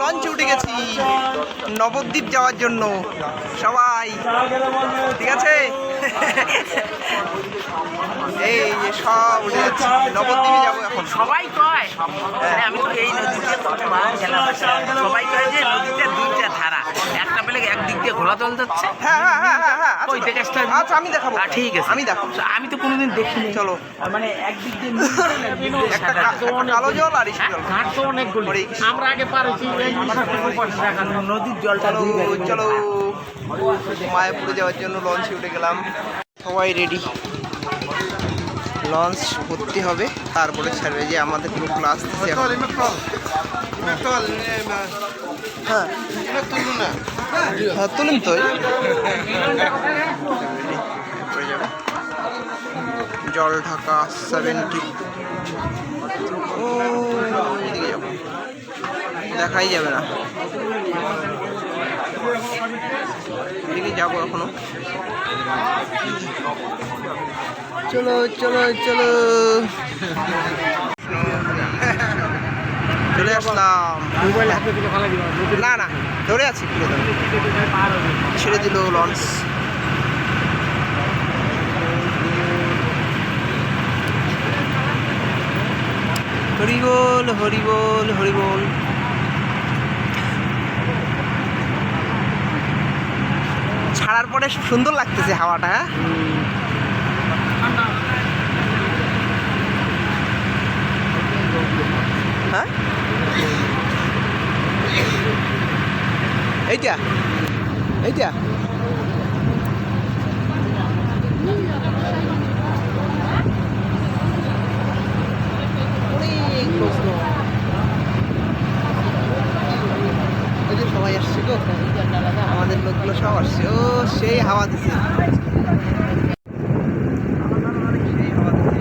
লঞ্চে উঠে গেছি, নবদ্বীপ যাওয়ার জন্য। সবাই, ঠিক আছে? এই যে সব উঠে যাচ্ছি নবদ্বীপে যাব এখন। সবাই কয়? আমি এই নদীতে সবাই কয় যে নদীতে দুইটা ধারা একদিক দিয়ে ঘোলা জল যাচ্ছে? হ্যাঁ হ্যাঁ হ্যাঁ হ্যাঁ হ্যাঁ ওই দেখে আচ্ছা আচ্ছা, আমি দেখাবো। ঠিক আছে। আমি দেখাবো। আমি তো কোনোদিন দেখিনি। চলো। মানে একদিক দিয়ে একটা কা- জল। কালো জল আর জল। ঘাট তো অনেকগুলো আমরা আগে পারেছি এই নদীর জলটা চলো চলো। মায়াপুরে যাওয়ার জন্য লঞ্চে উঠে গেলাম। সবাই রেডি। লঞ্চ ভর্তি হবে, তারপরে ছাড়বে যে আমাদের আসতেছে এখন। হ্যাঁ। হ্যাঁ তুলুন তো। জল ঢাকা সেভেন্টি দেখাই যাবে না। এদিকে যাব এখনও। চলো চলো চলো। চলে আসলাম। মোবাইল হাতে না না ধরে আছি ছেড়ে দিল লঞ্চ। হরিবোল হরিবোল হরিবোল। ছাড়ার পরে সুন্দর লাগতেছে হাওয়াটা হ্যাঁ? হ্যাঁ? এইটা এইটা। অনেক প্রশ্ন ওই যে সবাই আসছে গো আমাদের লোকগুলো সব আসছে। ও সেই হাওয়া দিছে সেই হাওয়া দিছে।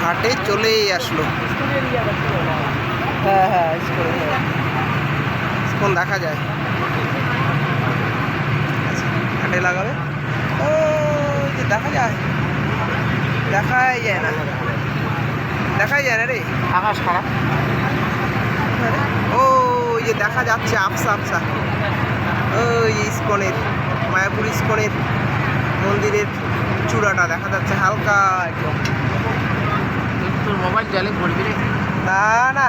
ঘাটে চলেই আসলো হ্যাঁ হ্যাঁ স্কুল স্কুল দেখা যায় আচ্ছা, লাগাবে। ও যে দেখা যায় দেখাই যায় না। দেখাই যায় না রে। আকাশ খারাপ। ও যে দেখা যাচ্ছে আফসা আফসা ওই ইস্কনের মায়াপুর ইস্কনের মন্দিরের চূড়াটা দেখা যাচ্ছে হালকা একদম তোর মোবাইল জলে পড়বি রে। না। না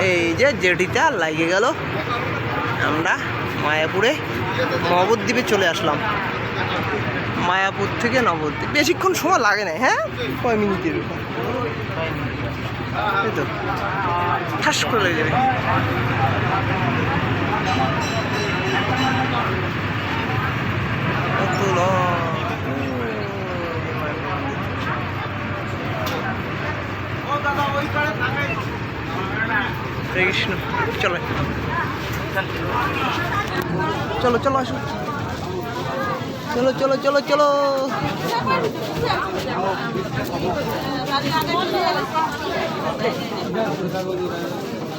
এই যে জেটিটা লাগে গেল। আমরা মায়াপুরে নবদ্বীপে চলে আসলাম। মায়াপুর থেকে নবদ্বীপ। বেশিক্ষণ সময় লাগে না হ্যাঁ? কয় মিনিটের উপর? তো, ঠাস করে লেগে যাবে। কৃষ্ণ চলো। চলো চলো, আসো। চলো চলো চলো চলো।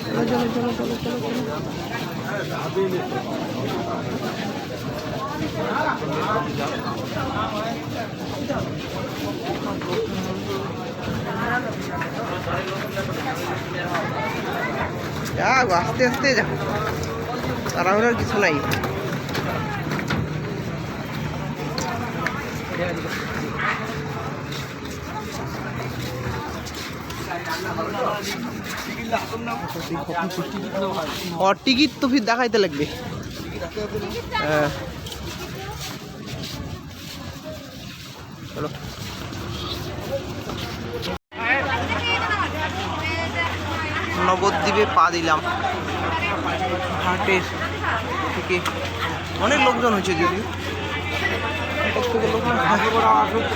চলো চলো চলো চলো চলো যাও, আস্তে আস্তে যাও। তাড়াহুড়ার কিছু নাই। টিকিট তো ফির দেখাইতে লাগবে। হ্যাঁ। নগদ দ্বীপে পা দিলাম। হাটের থেকে অনেক লোকজন হয়েছে যদিও।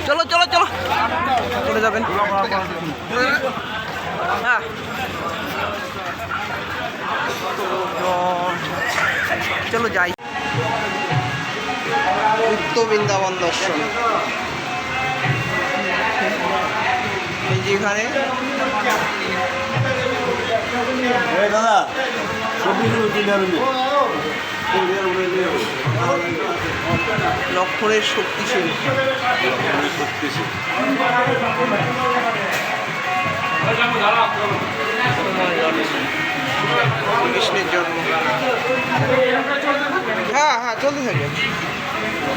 চলো চলো চলো। চলে যাবেন। হ্যাঁ। চলো যাই। উত্তর বৃন্দাবন দর্শন। এই যেখানে দাদা। লক্ষণের শক্তিশালী কৃষ্ণের জন্ম। হ্যাঁ হ্যাঁ চলতে থাকে।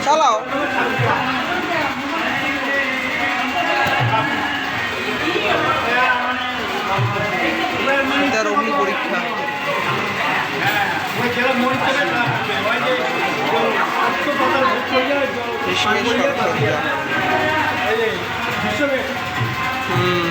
চালাও। তার অগ্নি পরীক্ষা। সরকার হুম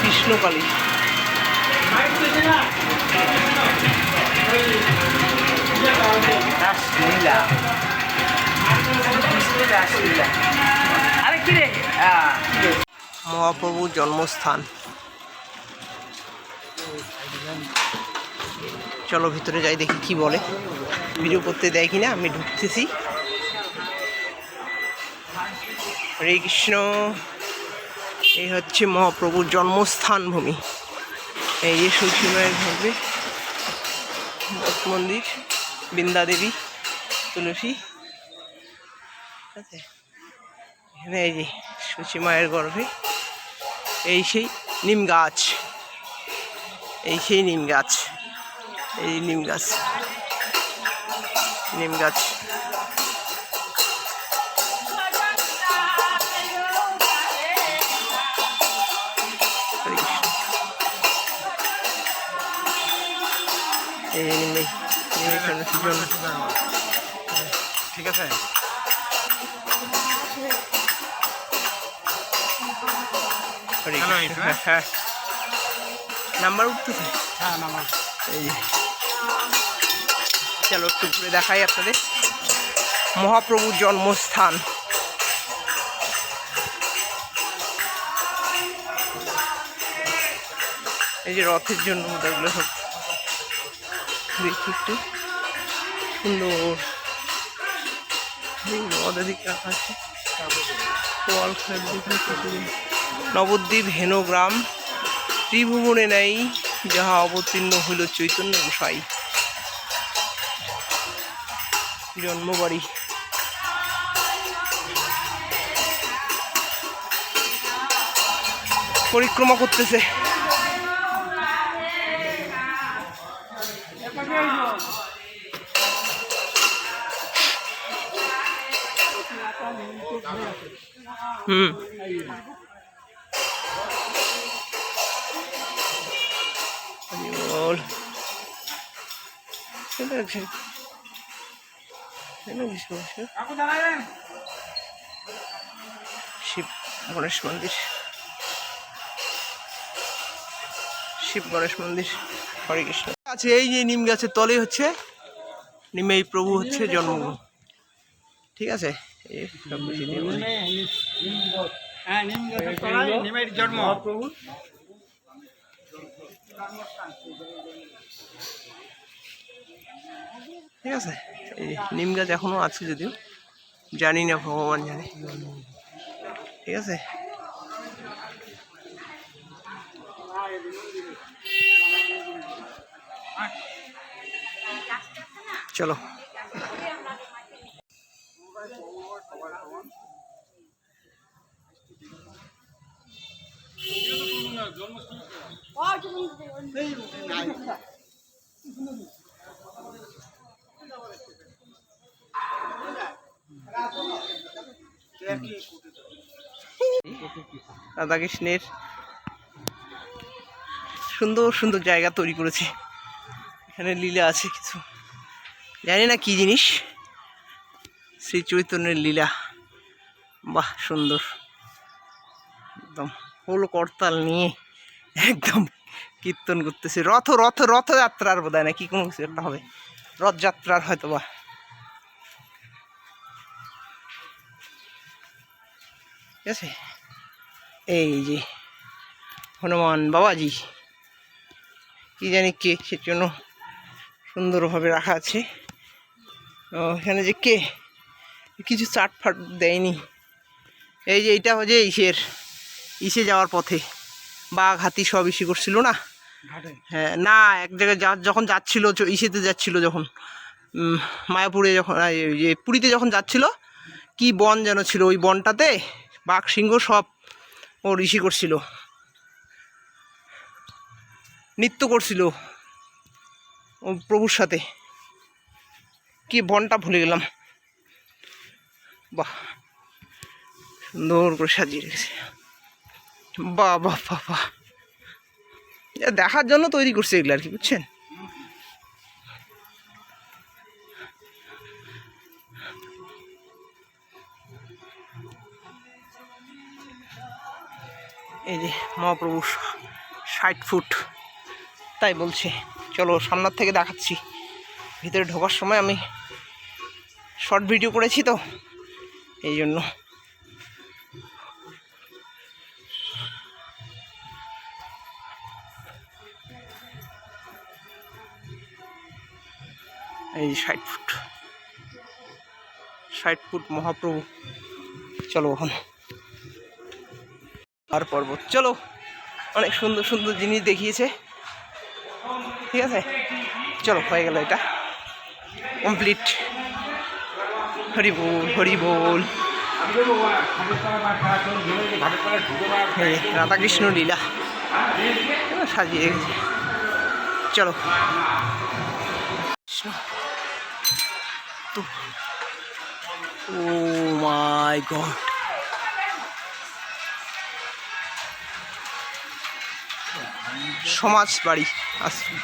কৃষ্ণকালী। মহাপ্রভুর জন্মস্থান। চলো ভিতরে যাই, দেখি কি বলে। ভিডিও করতে দেয় কিনা আমি ঢুকতেছি। হরে কৃষ্ণ। এই হচ্ছে মহাপ্রভুর জন্মস্থান ভূমি। এই যে সুশীমায়ের মঠ মন্দির। বৃন্দা দেবী, তুলসী। ঠিক আছে? এখানে এই যে সূচি মায়ের গর্ভে, এই সেই নিম গাছ। এই সেই নিম গাছ। এই নিম গাছ। নিম গাছ। এই নিম নিমের ঠিক আছে নাম্বার উঠতেছে হ্যাঁ নামাজ এই। চলো একটু ঘুরে দেখাই আপনাদের মহাপ্রভুর জন্মস্থান এই যে রথের জন্য ওগুলো সব দেখি একটু সুন্দর। এদিকে রাখা আছে। নবদ্বীপ হেনোগ্রাম। ত্রিভুবনে নেই, যাহা অবতীর্ণ হইল চৈতন্য গোসাই। জন্মবাড়ি। পরিক্রমা করতেছে। হুম। শিব গণেশ মন্দির। শিব গণেশ মন্দির, হরে কৃষ্ণ। আছে এই যে নিম গাছের তলে হচ্ছে। নিমে এই প্রভু হচ্ছে জন্মভূমি ঠিক আছে? সব দিয়ে। হ্যাঁ জন্ম প্রভু ঠিক আছে? এই নিম গাছ এখনও আছে যদিও জানি না ভগবান জানে। ঠিক আছে চলো। রাধাকৃষ্ণের সুন্দর সুন্দর জায়গা তৈরি করেছে। এখানে লীলা আছে কিছু। জানি না কি জিনিস। শ্রী চৈতন্যের লীলা। বাহ, সুন্দর। একদম ফুল করতাল নিয়ে একদম কীর্তন করতেছে। রথ রথ, রথযাত্রার বোধ হয় না, কি কোনো কিছু একটা হবে। রথযাত্রার হয়তো বা। ঠিক আছে? এই যে হনুমান বাবাজি। কি জানি কে সে জন্য সুন্দরভাবে রাখা আছে। ও, এখানে যে কে? কিছু চাট ফাট দেয়নি। এই যে এইটা হচ্ছে ইসের ইসে যাওয়ার পথে। বাঘ হাতি সব ইসে করছিল না? হ্যাঁ না এক জায়গায় যা যখন যাচ্ছিল ইসেতে যাচ্ছিল যখন মায়াপুরে যখন পুরীতে যখন যাচ্ছিল কি বন যেন ছিল ওই বনটাতে? বাঘ সিংহ সব ও ঋষি করছিল। নৃত্য করছিল ও প্রভুর সাথে। কি বনটা ভুলে গেলাম। বাহ, সুন্দর করে সাজিয়ে রেখেছে। বাহ বাহ বাহ বাহ। দেখার জন্য তৈরি করছে এগুলো আর কি, বুঝছেন? এই যে মহাপ্রভু ষাট ফুট, তাই বলছে, চলো সামনের থেকে দেখাচ্ছি। ভিতরে ঢোকার সময় আমি শর্ট ভিডিও করেছি তো, এই জন্য। এই যে ষাট ফুট ষাট ফুট মহাপ্রভু, চলো এখন। আর পর্বত চলো, অনেক সুন্দর সুন্দর জিনিস দেখিয়েছে। ঠিক আছে? চলো, হয়ে গেল এটা। কমপ্লিট হরি বল হরি বল। রাধাকৃষ্ণ লীলা। সাজিয়ে রেখেছে চলো। তো ও মাই গড। সমাজ বাড়ি আশ্রম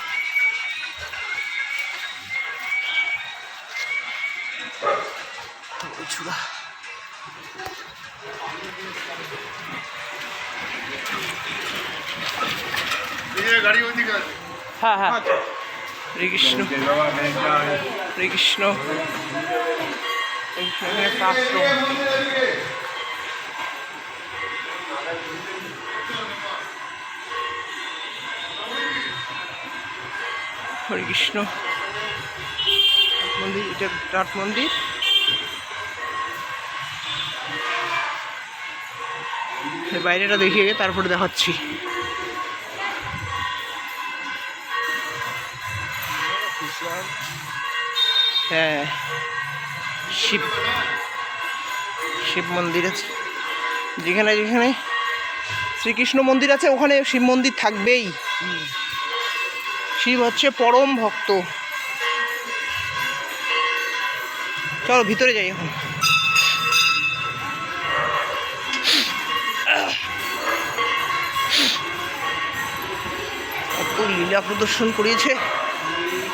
চূড়া হ্যাঁ হ্যাঁ। হরে কৃষ্ণ হরে কৃষ্ণ আশ্রম। হরে কৃষ্ণ। মন্দির, এটা বিরাট মন্দির। বাইরেটা দেখিয়ে তারপরে দেখাচ্ছি। হ্যাঁ শিব। শিব মন্দির আছে। যেখানে যেখানে শ্রীকৃষ্ণ মন্দির আছে, ওখানে শিব মন্দির থাকবেই। শিব হচ্ছে পরম ভক্ত। চলো ভিতরে যাই এখন। কত লীলা প্রদর্শন করিয়েছে।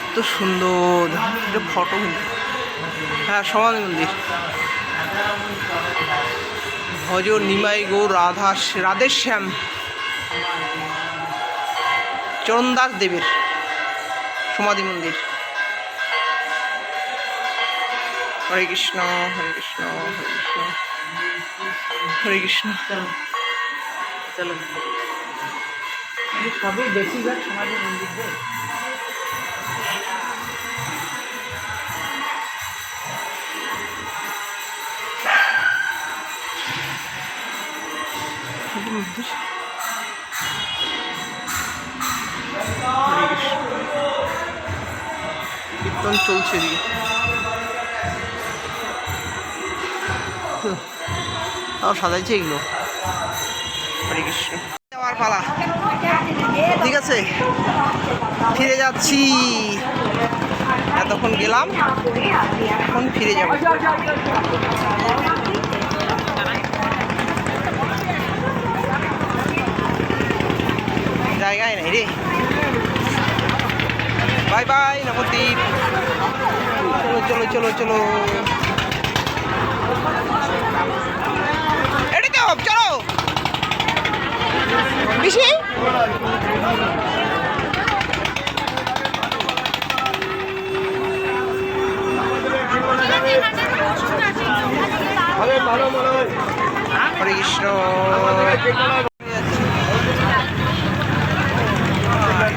এত সুন্দর। এটা ফটো হ্যাঁ সমাধি মন্দির। ভজ নিমাই গো রাধা রাধেশ্যাম চরণদাস দেবের। সমাধি মন্দির হরে কৃষ্ণ হরে কৃষ্ণ হরে কৃষ্ণ হরে কৃষ্ণ চলো সবই বেশিরভাগ সমাজে মন্দির রে মন্দির কীর্তন চলছে এদিকে তাও সাজাইছে এগুলো। হরে কৃষ্ণ। পালা। ঠিক আছে, ফিরে যাচ্ছি। এতক্ষণ গেলাম, এখন ফিরে যাব। জায়গায় নাই রে। বাই বাই নবদ্বীপ চলো চলো চলো চলো। হোক, চলো। বেশি হরে কৃষ্ণ এদিকে কোথায়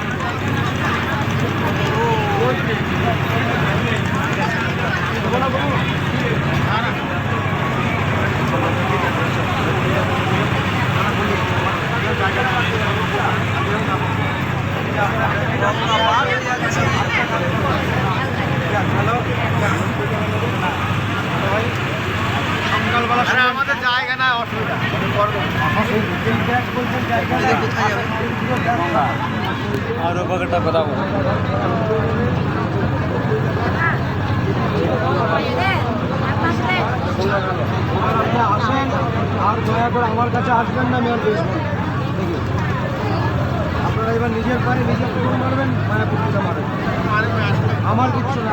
যাবে আর ও বাগানটা আসেন আর দয়া করে আমার কাছে আসবেন না আমি আর আপনারা এবার নিজের পায়ে নিজের করে মারবেন মায়াপুর থেকে মারবেন আমার কিচ্ছু না।